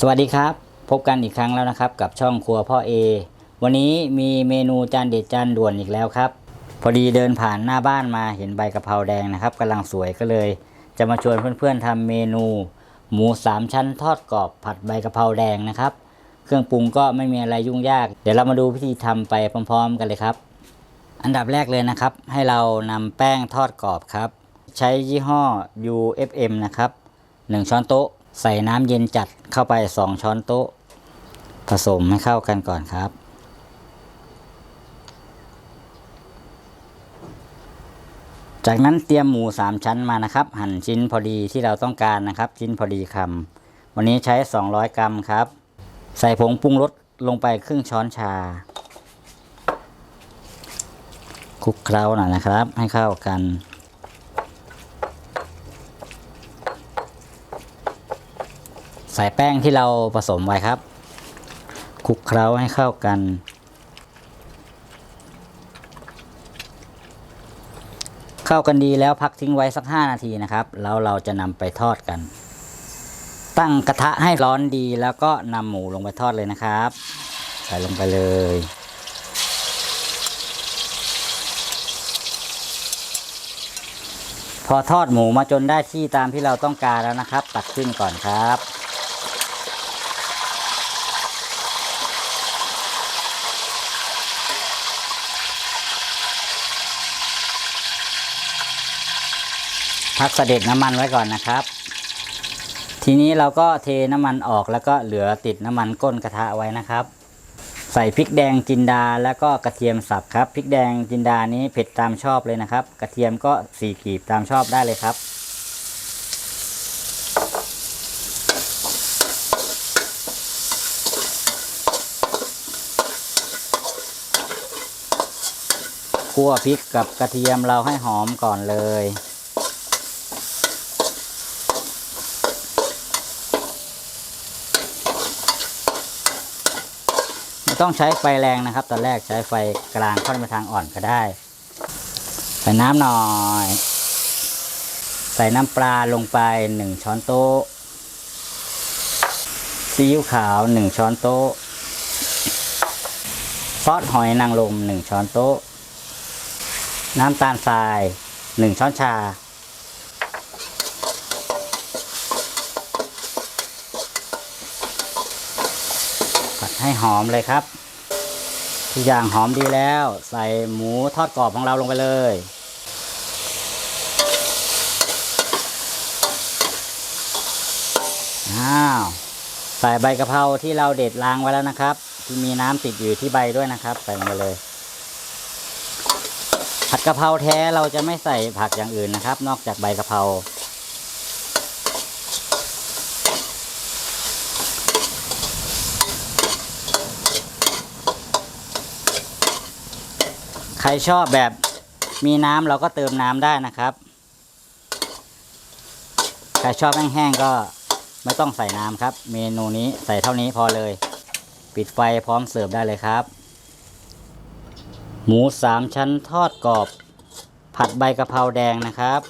สวัสดีครับ พบกันอีกครั้งแล้วนะครับ กับช่องครัวพ่อเอวันนี้มีเมนูจานเด็ดจานด่วนอีกแล้วครับ พอดีเดินผ่านหน้าบ้านมาเห็นใบกะเพราแดงนะครับกำลังสวยก็เลย จะมาชวนเพื่อนๆทำเมนู หมูสามชั้นทอดกรอบผัดใบกะเพราแดงนะครับ เครื่องปรุงก็ไม่มีอะไรยุ่งยาก เดี๋ยวเรามาดูวิธีทำไปพร้อม ๆ กันเลยครับ อันดับแรกเลยนะครับ ให้เรานำแป้งทอดกรอบครับ ใช้ยี่ห้อ UFM นะครับ1ช้อนโต๊ะใส่น้ำเย็นจัด เข้าไป 2 ช้อนโต๊ะ ผสมให้เข้ากันก่อนครับ จากนั้นเตรียมหมู 3 ชั้นมานะครับ หั่นชิ้นพอดีที่เราต้องการนะครับ ชิ้นพอดีคำวันนี้ใช้ 200 กรัมครับ ใส่ผงปรุงรสลงไปครึ่งช้อนชาคลุกเคล้าหน่อยนะครับ ให้เข้ากัน ใส่แป้งที่เราผสมไว้ครับคลุกเคล้าให้เข้ากัน เข้ากันดีแล้วพักทิ้งไว้สัก 5 นาทีนะครับ แล้วเราจะนำไปทอดกัน ตั้งกระทะให้ร้อนดีแล้วก็นำหมูลงไปทอดเลยนะครับ ใส่ลงไปเลยพอทอดหมูมาจนได้ที่ตามที่เราต้องการแล้วนะครับ ตักขึ้นก่อนครับ พักเสด็จน้ำมันไว้ก่อนนะครับ ทีนี้เราก็เทน้ำมันออกแล้วก็เหลือติดน้ำมันก้นกระทะไว้นะครับ ใส่พริกแดงจินดาแล้วก็กระเทียมสับครับพริกแดงจินดานี้เผ็ดตามชอบเลยนะครับ กระเทียมก็สี่กีบตามชอบได้เลยครับคั่วพริกกับกระเทียมเราให้หอมก่อนเลย ต้องใช้ไฟแรงนะครับ ตอนแรกใช้ไฟกลางค่อนไปทางอ่อนก็ได้ ใส่น้ำหน่อย ใส่น้ำปลาลงไปหนึ่งช้อนโต๊ะซีอิ๊วขาวหนึ่งช้อนโต๊ะซอสหอยนางรมหนึ่งช้อนโต๊ะ น้ำตาลทรายหนึ่งช้อนชา ผัดให้หอมเลยครับ ทุกอย่างหอมดีแล้ว ใส่หมูทอดกรอบของเราลงไปเลย อ้าว ใส่ใบกะเพราที่เราเด็ดล้างไว้แล้วนะครับ ที่มีน้ำติดอยู่ที่ใบด้วยนะครับ ใส่ลงไปเลย ผัดกะเพราแท้เราจะไม่ใส่ผักอย่างอื่นนะครับ นอกจากใบกะเพรา ใครชอบแบบมีน้ำเราก็เติมน้ำได้นะครับ ใครชอบแห้งๆก็ไม่ต้องใส่น้ำครับ เมนูนี้ใส่เท่านี้พอเลย ปิดไฟพร้อมเสิร์ฟได้เลยครับ หมูสามชั้นทอดกรอบ ผัดใบกะเพราแดงนะครับ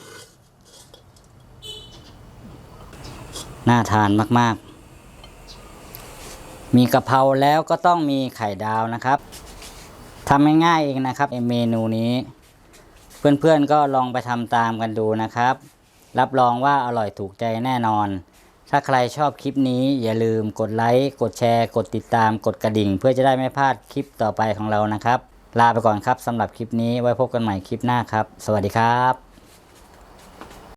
น่าทานมากๆ มีกะเพราแล้วก็ต้องมีไข่ดาวนะครับ ทำง่ายๆเองนะครับเมนูนี้ เพื่อนๆก็ลองไปทำตามกันดูนะครับ รับรองว่าอร่อยถูกใจแน่นอน ถ้าใครชอบคลิปนี้อย่าลืมกดไลค์ กดแชร์ กดติดตาม กดกระดิ่ง เพื่อจะได้ไม่พลาดคลิปต่อไปของเรานะครับ ลาไปก่อนครับสำหรับคลิปนี้ไว้พบกันใหม่คลิปหน้าครับ สวัสดีครับ